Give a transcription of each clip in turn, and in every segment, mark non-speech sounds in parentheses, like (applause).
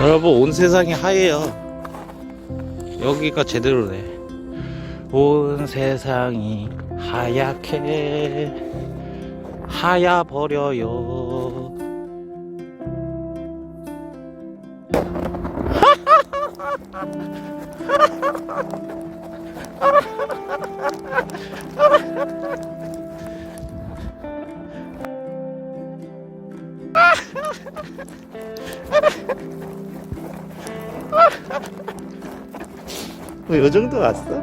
여러분 온 세상이 하얘요. 여기가 제대로네. 온 세상이 하얗게 하야 버려요 (laughs) 뭐요 정도 왔어?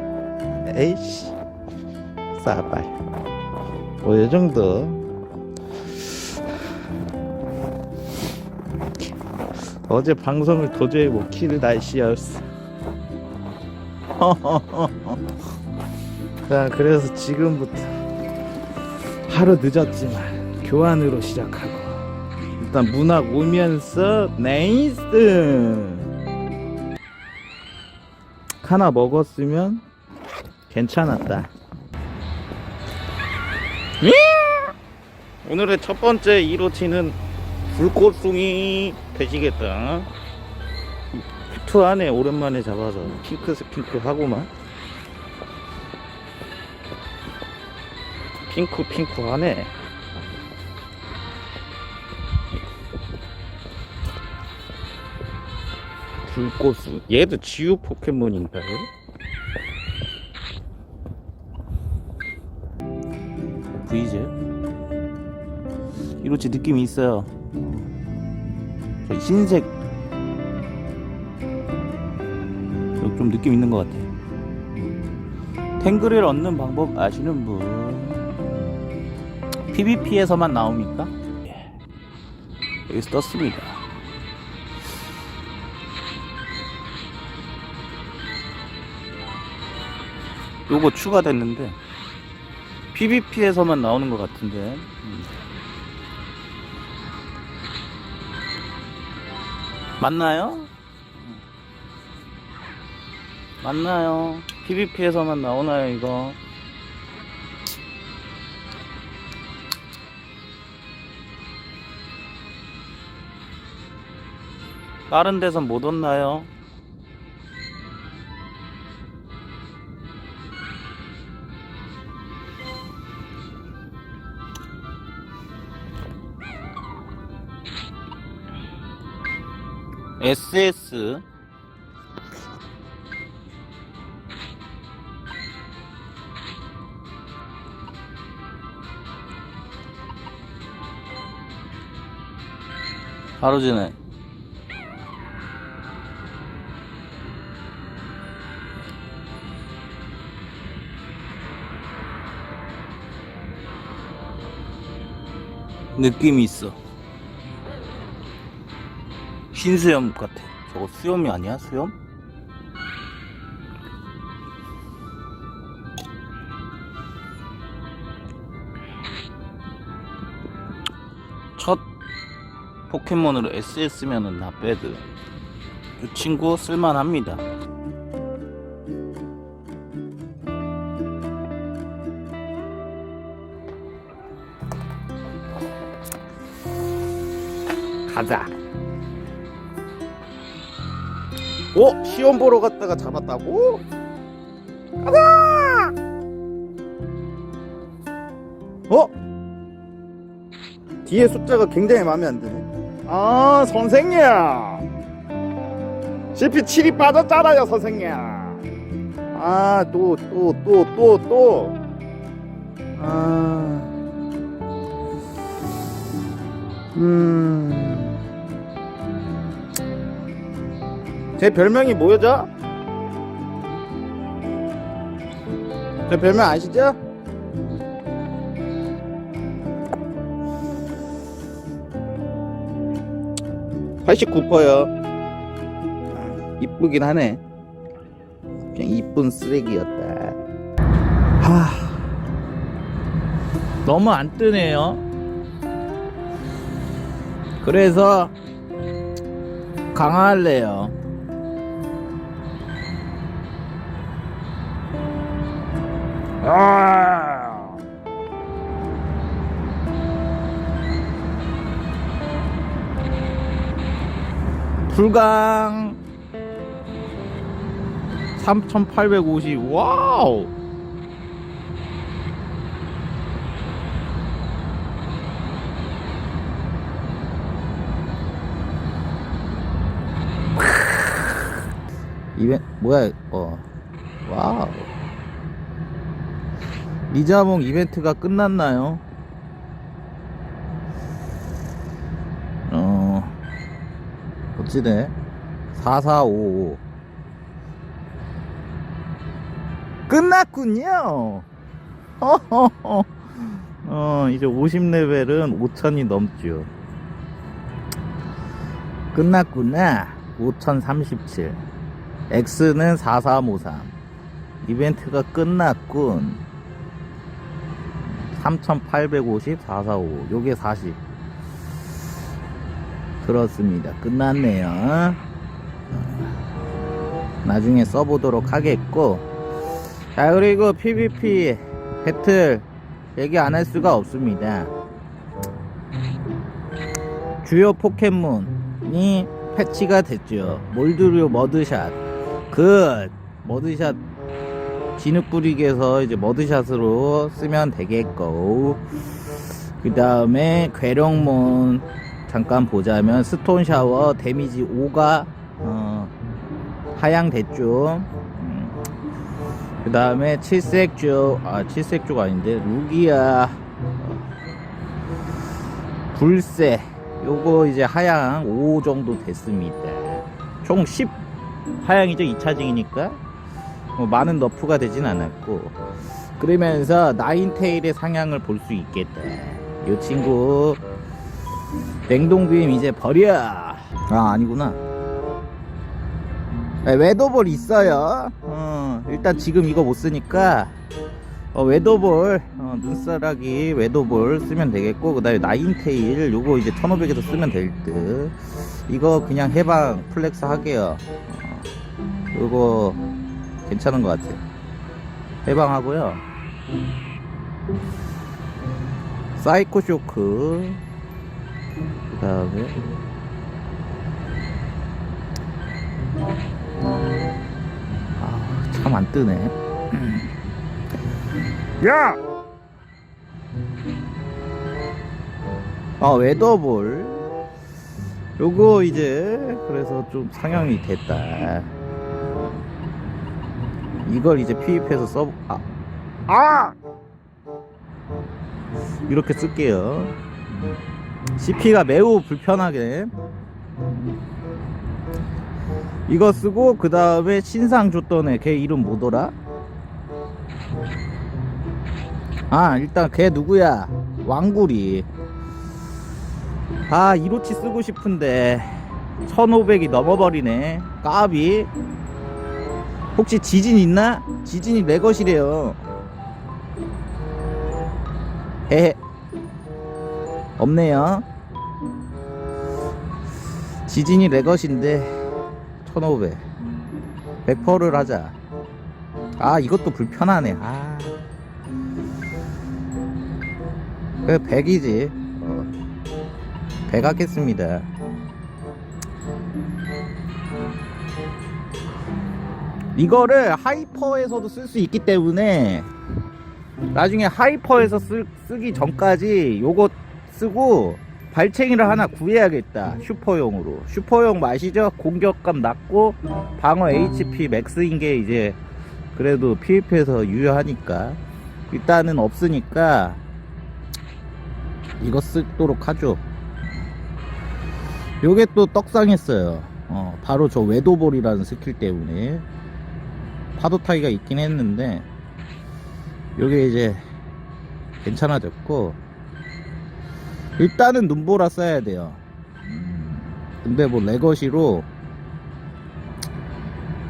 에이씨. 싸발 뭐요 정도. 어제 방송을 도저히 못 키는 날씨였어. (laughs) 자 그래서 지금부터 하루 늦었지만 교환으로 시작하고 일단 문학 오면서 네이스 하나 먹었으면 괜찮았다. 오늘의 첫 번째 1호치는 불꽃송이 되시겠다. 큐트하네 오랜만에 잡아서 핑크 스핑크 하고만 핑크 핑크 하네. 불꽃수 얘도 지우 포켓몬인가요? 브이즈 이로치 느낌이 있어요 저 흰색 여기 좀 느낌 있는 것 같아 탱글을 얻는 방법 아시는 분 PVP에서만 나옵니까? 예. 여기서 떴습니다 요거 추가됐는데 PVP에서만 나오는 것 같은데 음. 맞나요? 음. 맞나요? PVP에서만 나오나요 이거? 다른 데선 못 얻나요? SS 바로 전에 느낌이 있어 흰수염 같아. 저거 수염이 아니야? 수염? 첫 포켓몬으로 SS면은 나배드. 이 친구 쓸만합니다. 가자. 어? 시험 보러 갔다가 잡았다고? 가자! 어? 뒤에 숫자가 굉장히 마음에 안 드네. 아, 선생님! CP 7이 빠졌잖아요, 선생님! 아, 또, 또, 또, 또, 또. 아. 음. 제 별명이 뭐죠? 제 별명 아시죠? (89%요) 이쁘긴 하네. 그냥 이쁜 쓰레기였다. 하. 너무 안 뜨네요. 그래서 강화할래요 불강 3850 와우. 이벤 뭐야 어 와우 리자몽 이벤트가 끝났나요? 어 어찌네. 4455 끝났군요! 허허허. (laughs) 어 이제 50레벨은 5000이 넘죠. 끝났구나. 5037 X는 4353 이벤트가 끝났군 3850 445 요게 40 그렇습니다. 끝났네요. 어, 나중에 써보도록 하겠고. 자 그리고 PVP 배틀 얘기 안 할 수가 없습니다. 주요 포켓몬이 패치가 됐죠. 몰드류 머드샷. 굿! 머드샷 진흙 뿌리기에서 이제 머드샷으로 쓰면 되겠고 그 다음에 괴력몬 잠깐 보자면 스톤 샤워 데미지 5가 어, 하향됐죠. 그 다음에 칠색조 아 칠색조가 아닌데 루기아 어, 불새. 요거 이제 하향 5 정도 됐습니다. 총 10 하향이죠 2차징이니까 뭐 많은 너프가 되진 않았고 그러면서 나인테일의 상향을 볼 수 있겠다. 요 친구 냉동빔 이제 버려. 아 아니구나. 네, 웨더볼 있어요. 어, 일단 지금 이거 못 쓰니까 어, 웨더볼 어, 눈사락이 웨더볼 쓰면 되겠고 그 다음에 나인테일 요거 이제 1500에서 쓰면 될 듯. 이거 그냥 해방 플렉스 하게요. 어, 요거 괜찮은 것 같아요 해방하고요 사이코 쇼크 그 다음에 아, 참 안 뜨네. (clears throat) 야! 아, 웨더볼. 요거 이제, 그래서 좀 상향이 됐다. 이걸 이제 피입해서 써, 아, 아! 이렇게 쓸게요. CP가 매우 불편하게. 이거 쓰고, 그 다음에 신상 줬던 애, 걔 이름 뭐더라? 아, 일단 걔 누구야? 왕구리. 아, 이로치 쓰고 싶은데, 1500이 넘어버리네. 까비. 혹시 지진 있나? 지진이 내 것이래요. 헤헤. 없네요. 지진이 내 것인데, 1500. 100%를 하자. 아, 이것도 불편하네. 아. 그 100이지. 어. 100 하겠습니다. 이거를 하이퍼에서도 쓸 수 있기 때문에 나중에 하이퍼에서 쓰, 쓰기 전까지 요거 쓰고 발챙이를 하나 구해야겠다 슈퍼용으로. 슈퍼용 마시죠? 공격감 낮고 방어 HP 맥스인 게 이제 그래도 PVP에서 유효하니까. 일단은 없으니까 이거 쓰도록 하죠. 요게 또 떡상했어요. 어, 바로 저 외도볼이라는 스킬 때문에 파도 타기가 있긴 했는데 요게 이제 괜찮아졌고 일단은 눈보라 써야 돼요. 음, 근데 뭐 레거시로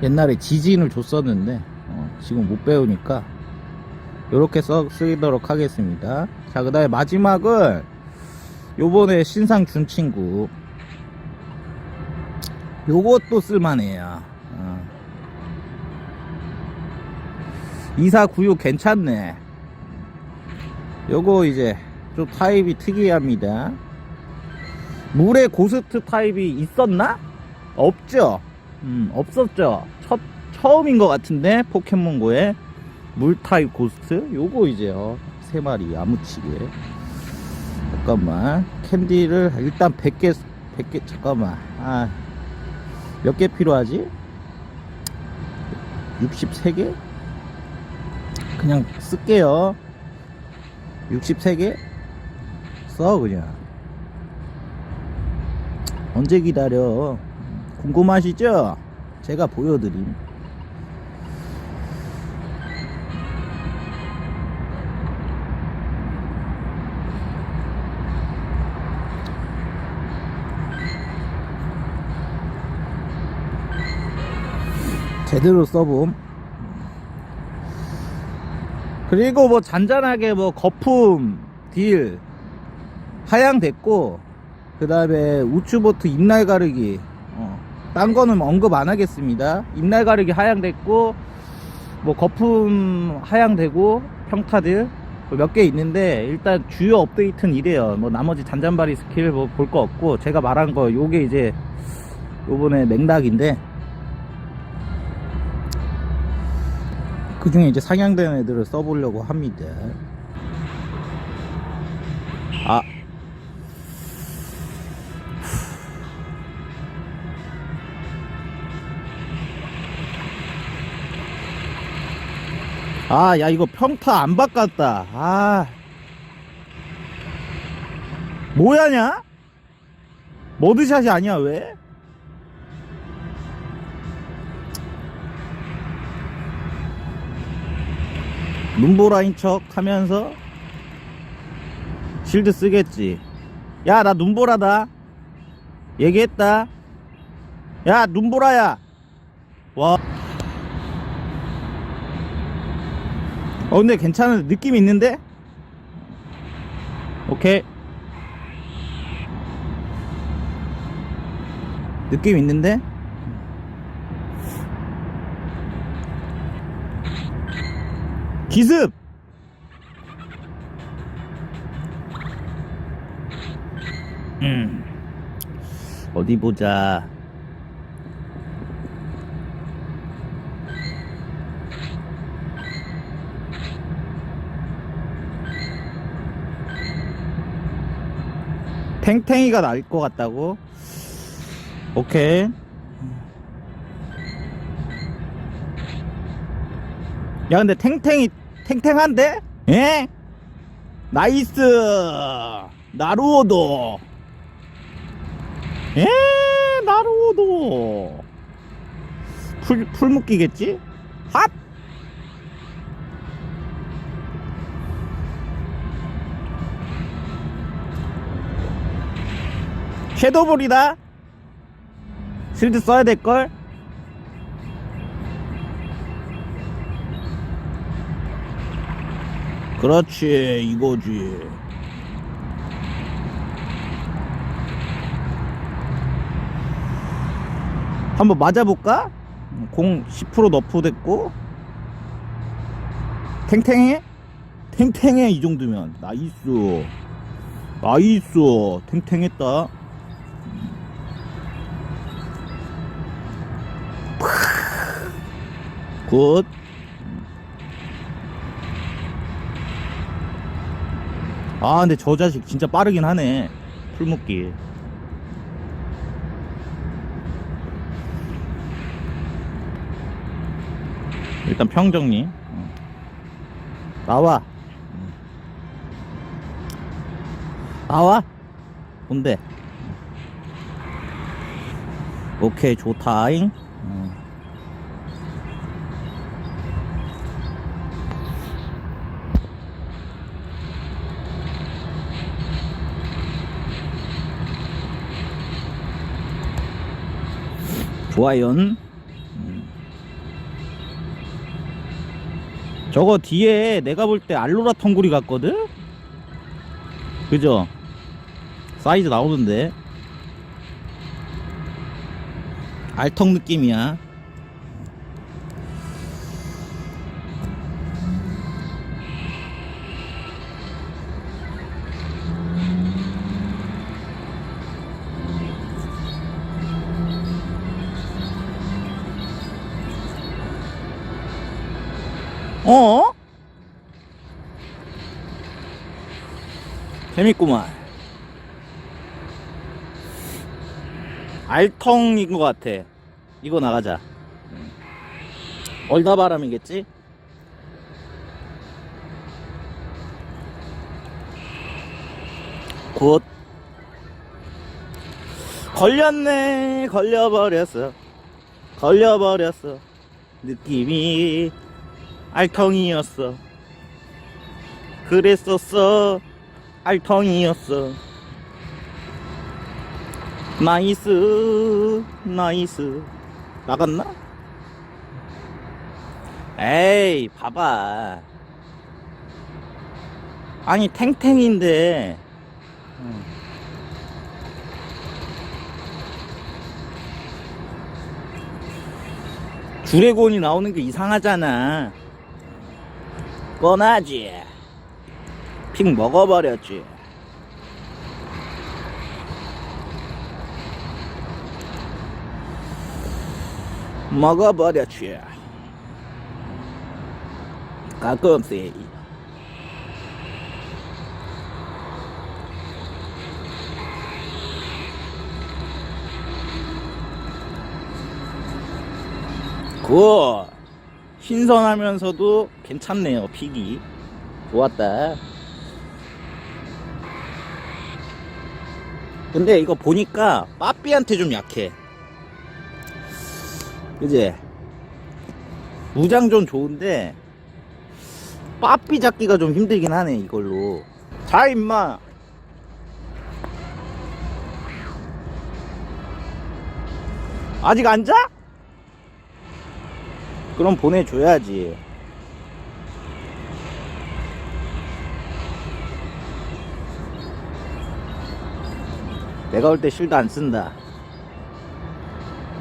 옛날에 지진을 줬었는데 어, 지금 못 배우니까 요렇게 써, 쓰도록 하겠습니다. 자 그 다음에 마지막은 요번에 신상 준 친구. 요것도 쓸만해요 2496 괜찮네 요거 이제 좀 타입이 특이합니다 물에 고스트 타입이 있었나? 없죠? 음, 없었죠? 첫, 처음인 것 같은데, 포켓몬고에. 물 타입 고스트? 요거 이제, 요 세 마리, 야무치게. 잠깐만. 캔디를 일단 100개, 100개, 잠깐만. 아, 몇 개 필요하지? 63개? 그냥 쓸게요. 63개? 써, 그냥. 언제 기다려? 궁금하시죠? 제가 보여드림. 제대로 써봄. 그리고 뭐 잔잔하게 뭐 거품 딜 하향됐고 그 다음에 우추보트 입날 가르기. 어, 딴 거는 언급 안 하겠습니다. 입날 가르기 하향됐고 뭐 거품 하향되고 평타들 뭐몇개 있는데 일단 주요 업데이트는 이래요. 뭐 나머지 잔잔바리 스킬 뭐 볼 거 없고 제가 말한 거 요게 이제 요번에 맥락인데 그 중에 이제 상향된 애들을 써보려고 합니다. 아. 아, 야, 이거 평타 안 바꿨다. 아. 뭐야냐? 머드샷이 아니야, 왜? 눈보라인 척 하면서 실드 쓰겠지. 야, 나 눈보라다. 얘기했다. 야, 눈보라야. 와. 어, 근데 괜찮은 느낌 있는데? 오케이. 느낌 있는데? 기습! 음. 어디 보자. 탱탱이가 나을 것 같다고? 오케이. 야 근데 탱탱이 탱탱한데? 예? 나이스 나루오도 예 나루오도 풀, 풀 묶이겠지? 핫! 섀도볼이다 실드 써야 될걸? 그렇지 이거지. 한번 맞아볼까? 공 10% 너프 됐고. 탱탱해? 탱탱해 이 정도면. 나이스. 나이스. 탱탱했다. 굿 아 근데 저 자식 진짜 빠르긴 하네. 풀묶기. 일단 평정리. 응. 나와. 응. 나와? 뭔데? 오케이 좋다잉 응. 좋아요. 음. 저거 뒤에 내가 볼 때 알로라 텅구리 같거든? 그죠? 사이즈 나오는데. 알턱 느낌이야. 어? 재밌구만. 알통인 것 같아. 이거 나가자. 얼다바람이겠지? 곧 걸렸네 걸려버렸어 걸려버렸어 느낌이 알통이었어. 그랬었어. 알통이었어. 나이스 나이스. 나갔나? 에이 봐봐. 아니 탱탱인데. 음. 주레곤이 나오는 게 이상하잖아 뻔하지. 픽 먹어버렸지. 먹어버렸지. 가끔씩. 굿 신선하면서도 괜찮네요 픽이 좋았다. 근데 이거 보니까 빠삐한테 좀 약해. 그지? 무장전 좋은데 빠삐 잡기가 좀 힘들긴 하네 이걸로. 자 임마. 아직 안 자? 그럼 보내줘야지. 내가 올 때 실드 안 쓴다.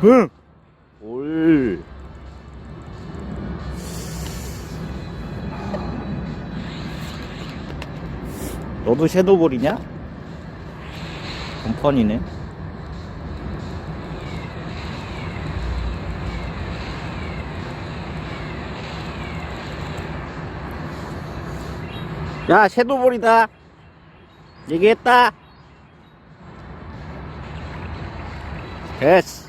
응. 올. 너도 섀도우볼이냐? 건펀이네. 야, 섀도우볼이다. 얘기했다. 됐어.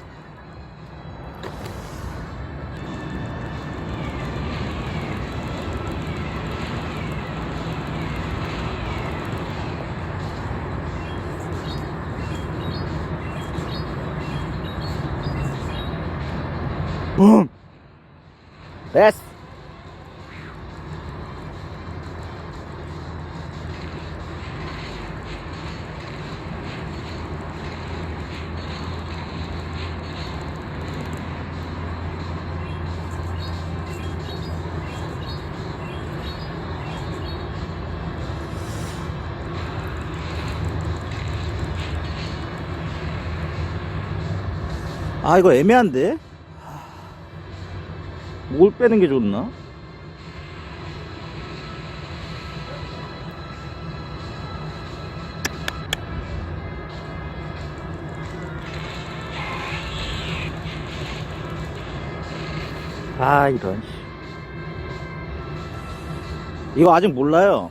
붐! 됐어. 아 이거 애매한데? 뭘 빼는 게 좋나? 아 이런 씨. 이거 아직 몰라요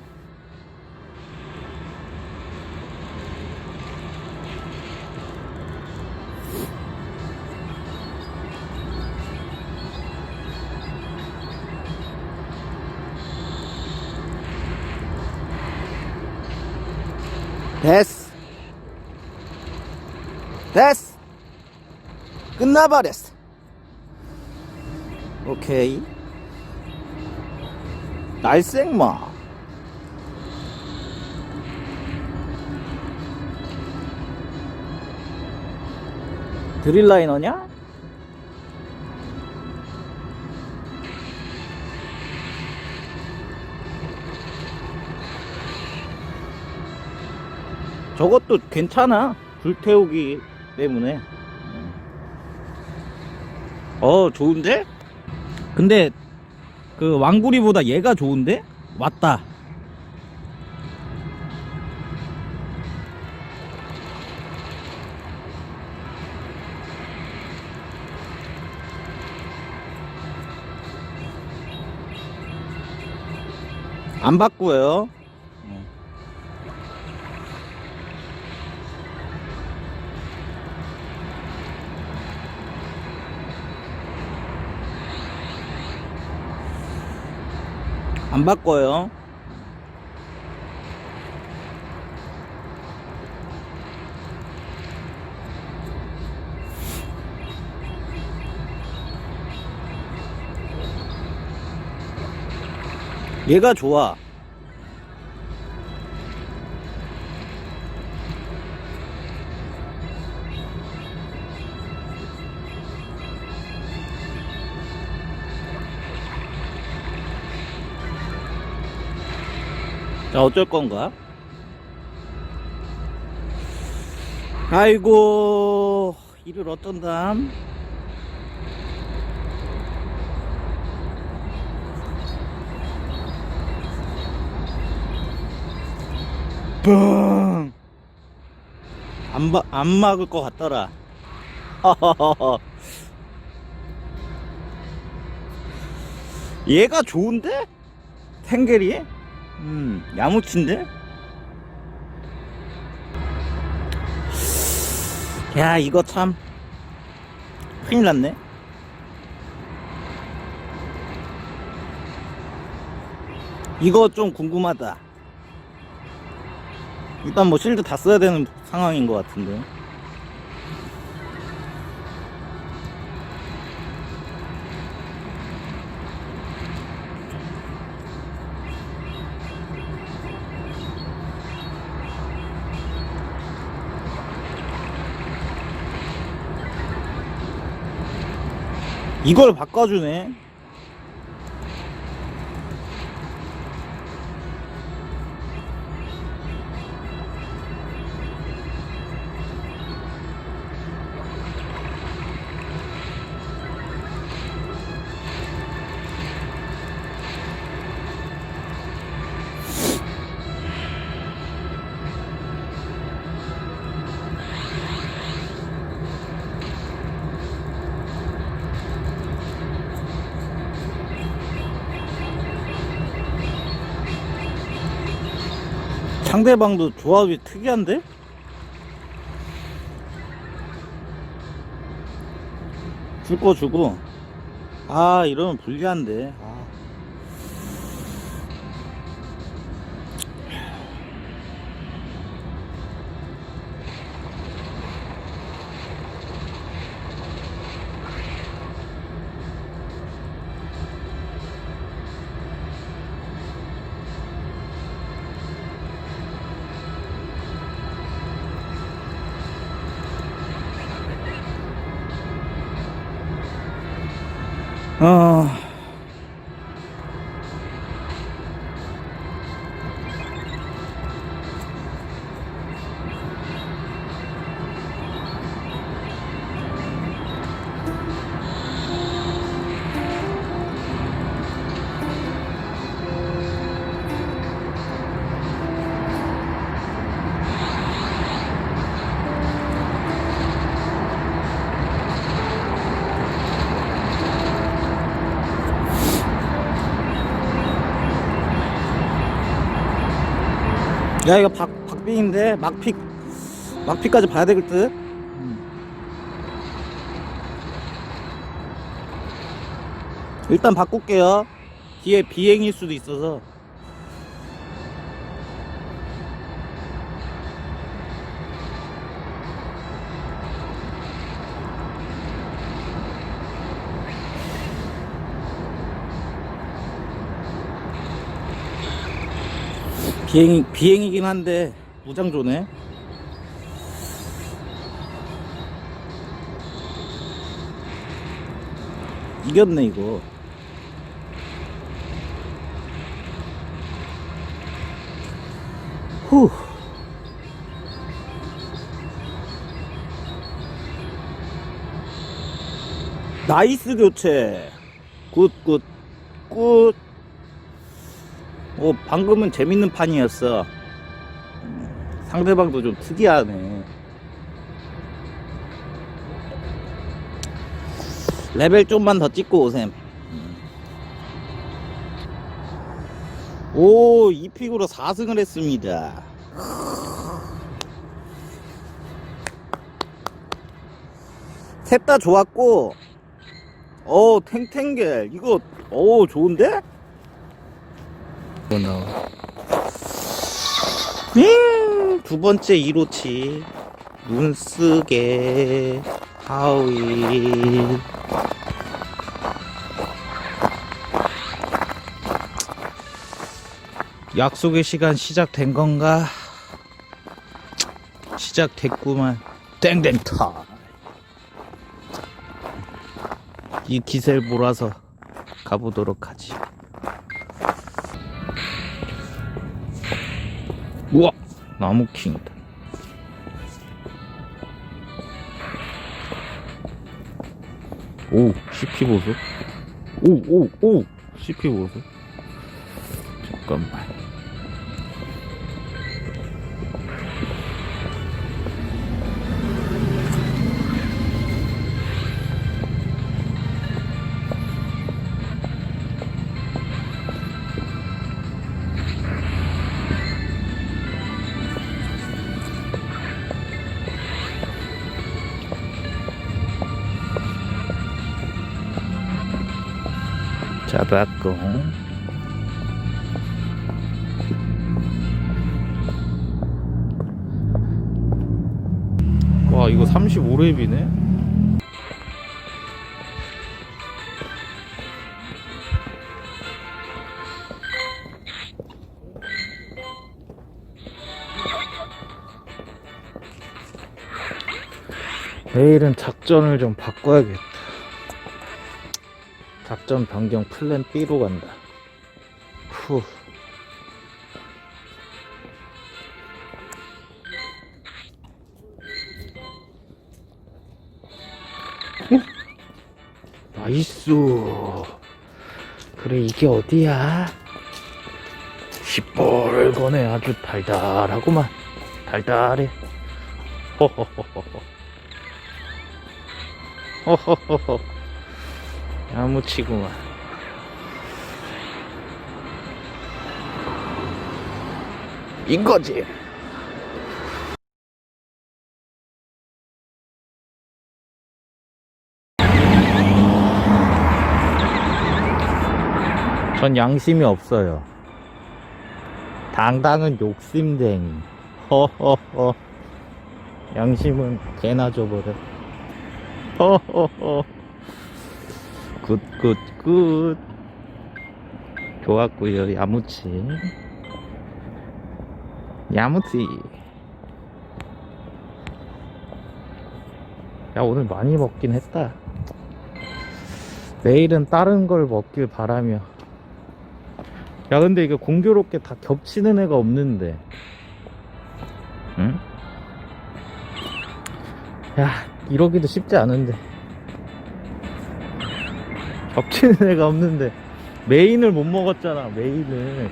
됐어. 됐어. 끝나버렸어. 오케이. 날생마. 드릴 라이너냐? 저것도 괜찮아. 불태우기 때문에. 어, 좋은데? 근데 그 왕구리보다 얘가 좋은데? 왔다. 안 바꾸어요. 안 바꿔요. 얘가 좋아. 자, 어쩔 건가? 아이고, 이를 어쩐담? 뻥! 안, 마, 안 막을 것 같더라. (laughs) 얘가 좋은데? 탱겔이? 음, 야무친데? 야, 이거 참. 큰일 났네. 이거 좀 궁금하다. 일단 뭐 실드 다 써야 되는 상황인 것 같은데. 이걸 바꿔주네. 상대방도 조합이 특이한데? 줄 거 주고 아 이러면 불리한데 야 이거 박 박빙인데 막픽 막픽까지 봐야 될 듯. 일단 바꿀게요. 뒤에 비행일 수도 있어서. 비행 비행이긴 한데 무장조네. 이겼네 이거. 후. 나이스 교체. 굿, 굿, 굿. 어, 방금은 재밌는 판이었어. 음, 상대방도 좀 특이하네. 레벨 좀만 더 찍고 오셈. 음. 오, 이 픽으로 4승을 했습니다. 셋 다 좋았고, 어, 탱탱겔. 이거, 어, 좋은데? 음, 두 번째 1호치. 눈쓰게, 하울. 약속의 시간 시작된 건가? 시작됐구만. 땡땡타. 이 기세를 몰아서 가보도록 하지. 나무킹이다. 오, CP 보소. 오, 오, 오! CP 보소. 잠깐만. 잡았고. 와, 이거 35렙이네? 내일은 작전을 좀 바꿔야겠다. 작전 변경 플랜 B로 간다. 후. 어? 나이스. 그래, 이게 어디야? 시뻘건해 아주 달달하구만. 달달해. 호호호호호. 호호호호. 야무치구만. 이거지. 전 양심이 없어요. 당당은 욕심쟁이. 허허허. 양심은 개나 줘버려. 허허허. 굿, 굿, 굿. 좋았고요 야무치. 야무치. 야, 오늘 많이 먹긴 했다. 내일은 다른 걸 먹길 바라며. 야, 근데 이게 공교롭게 다 겹치는 애가 없는데. 응? 야, 이러기도 쉽지 않은데. 겹치는 애가 없는데. 메인을 못 먹었잖아, 메인을.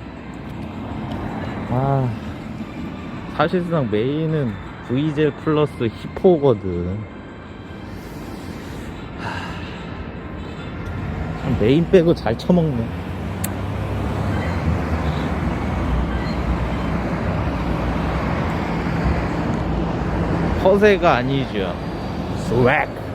아, 사실상 메인은 V젤 플러스 히포거든. 하, 참 메인 빼고 잘 처먹네. 허세가 아니죠. 스웩.